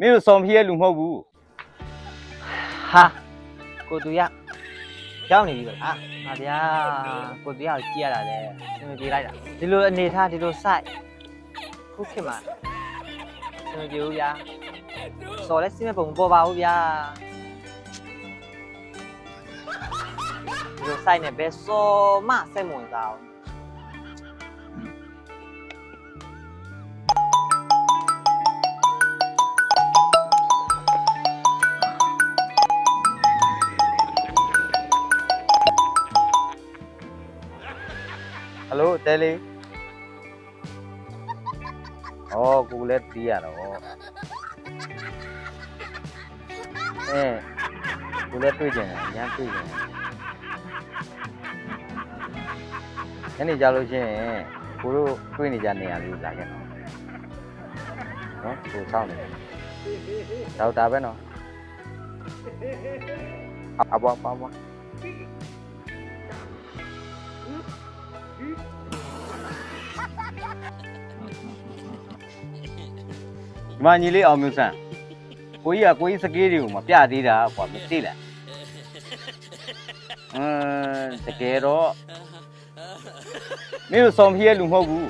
မင်းတို့စော်ဖီးရဲ့လူမဟုတ်ဘူးဟာကိုတူရရောက်နေပြီဗလားငါဗျာကိုတူရကိုကြည့်ရတာလေစင်မပြေလိုက်တာဒီလိုအနေထားဒီလိုစိုက်ခုခေတ်မှာစင်မပြေဘူးဗျာစော်လဲစင်မပုံမပေါ်ပါဘူးဗျာဒီလိုစိုက်နေဘယ်စော်မှစိတ်မဝင်စားဘူး ဟယ်လိုတဲလေးဩကိုလည်းတီးရတော့အဲကိုလည်းတွေ့ကြတယ်ရမ်းတွေ့ကြတယ်ညနေကြလို့ရှိရင်ကိုတို့တွေ့နေကြနေရာလေးကိုလာခဲ့တော့နော်ကိုစောင့်နေတယ်ဒေါက်တာပဲနော်အဘွားပါဘွား ဒီမညီလေးအောင်မျိုးဆန်းကိုကြီးကကိုကြီးစကေးတွေကိုမပြသေးတာကွာမသိလားအင်းတကယ်တော့မင်းတို့စော်ဖီးရဲ့လူမဟုတ်ဘူး